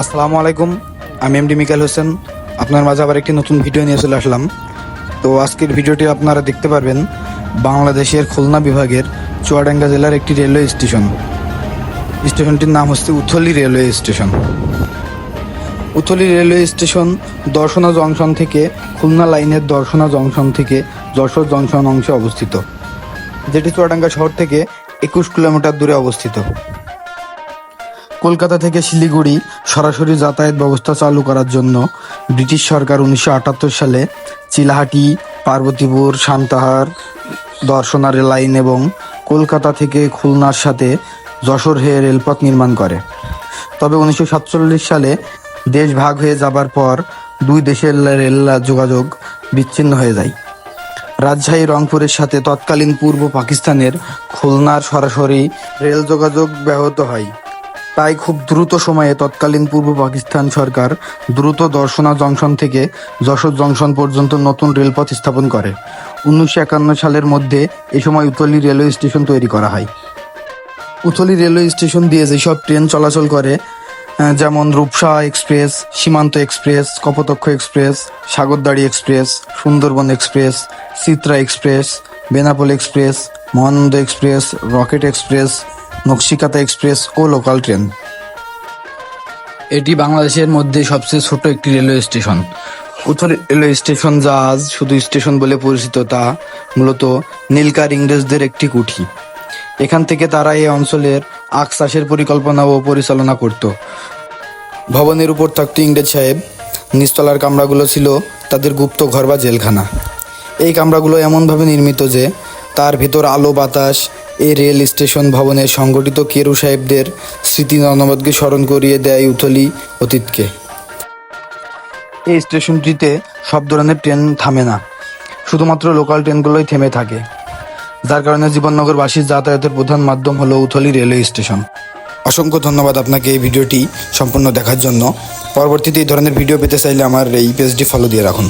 আসসালামু আলাইকুম, আমি এমডি মিকাল হোসেন। আপনার মাঝে আবার একটি নতুন ভিডিও নিয়ে চলে আসলাম। তো আজকের ভিডিওটি আপনারা দেখতে পারবেন, বাংলাদেশের খুলনা বিভাগের চুয়াডাঙ্গা জেলার একটি রেলওয়ে স্টেশন। স্টেশনটির নাম হচ্ছে Uthali railway station. Uthali railway station Darshana junction থেকে খুলনা লাইনের দর্শনা জংশন থেকে যশোর জংশন অংশে অবস্থিত, যেটি চুয়াডাঙ্গা শহর থেকে একুশ কিলোমিটার দূরে অবস্থিত। কলকাতা থেকে শিলিগুড়ি সরাসরি যাতায়াত ব্যবস্থা চালু করার জন্য ব্রিটিশ সরকার উনিশশো আটাত্তর সালে চিলাহাটি, পার্বতীপুর, সান্তাহার, দর্শনা রেল লাইন এবং কলকাতা থেকে খুলনার সাথে যশোর হয়ে রেলপথ নির্মাণ করে। তবে উনিশশো সাতচল্লিশ সালে দেশ ভাগ হয়ে যাবার পর দুই দেশের রেল যোগাযোগ বিচ্ছিন্ন হয়ে যায়। রাজশাহী, রংপুরের সাথে তৎকালীন পূর্ব পাকিস্তানের খুলনার সরাসরি রেল যোগাযোগ ব্যাহত হয়। তাই খুব দ্রুত সময়ে তৎকালীন পূর্ব পাকিস্তান সরকার দ্রুত দর্শনা জংশন থেকে যশোর জংশন পর্যন্ত নতুন রেলপথ স্থাপন করে। উনিশশো একান্ন সালের মধ্যে এ সময় উতলি রেলওয়ে স্টেশন তৈরি করা হয়। উথলি রেলওয়ে স্টেশন দিয়ে যেসব ট্রেন চলাচল করে যেমন Rupsa express, Simanta express, Kapotaksha express, Sagardari express, Sundarban express Chitra express, Benapole express, Mahananda express, rocket express Nakshikatha express ও লোকাল ট্রেন। এটি বাংলাদেশের মধ্যে সবচেয়ে ছোট একটি রেলওয়ে স্টেশন। উত্তর রেলওয়ে স্টেশন যা আজ শুধু স্টেশন বলে পরিচিত তা মূলত নীলকার ইংরেজদের একটি কুঠি। এখান থেকে তারা এই অঞ্চলের আখ চাষের পরিকল্পনা ও পরিচালনা করত। ভবনের উপর থাকত ইংরেজ সাহেব। নিচতলার কামরাগুলো ছিল তাদের গুপ্ত ঘর বা জেলখানা। এই কামরাগুলো এমনভাবে নির্মিত যে তার ভেতর আলো বাতাস এই রেল স্টেশন ভবনে সংগঠিত কেরু সাহেবদের স্মৃতি জনপদকে স্মরণ করিয়ে দেয় উথলি অতীতকে। এই স্টেশনটিতে সব ধরনের ট্রেন থামে না, শুধুমাত্র লোকাল ট্রেনগুলোই থেমে থাকে, যার কারণে জীবননগরবাসীর যাতায়াতের প্রধান মাধ্যম হলো উথলি রেলওয়ে স্টেশন। অসংখ্য ধন্যবাদ আপনাকে এই ভিডিওটি সম্পূর্ণ দেখার জন্য। পরবর্তীতে এই ধরনের ভিডিও পেতে চাইলে আমার এই পেজটি ফলো দিয়ে রাখুন।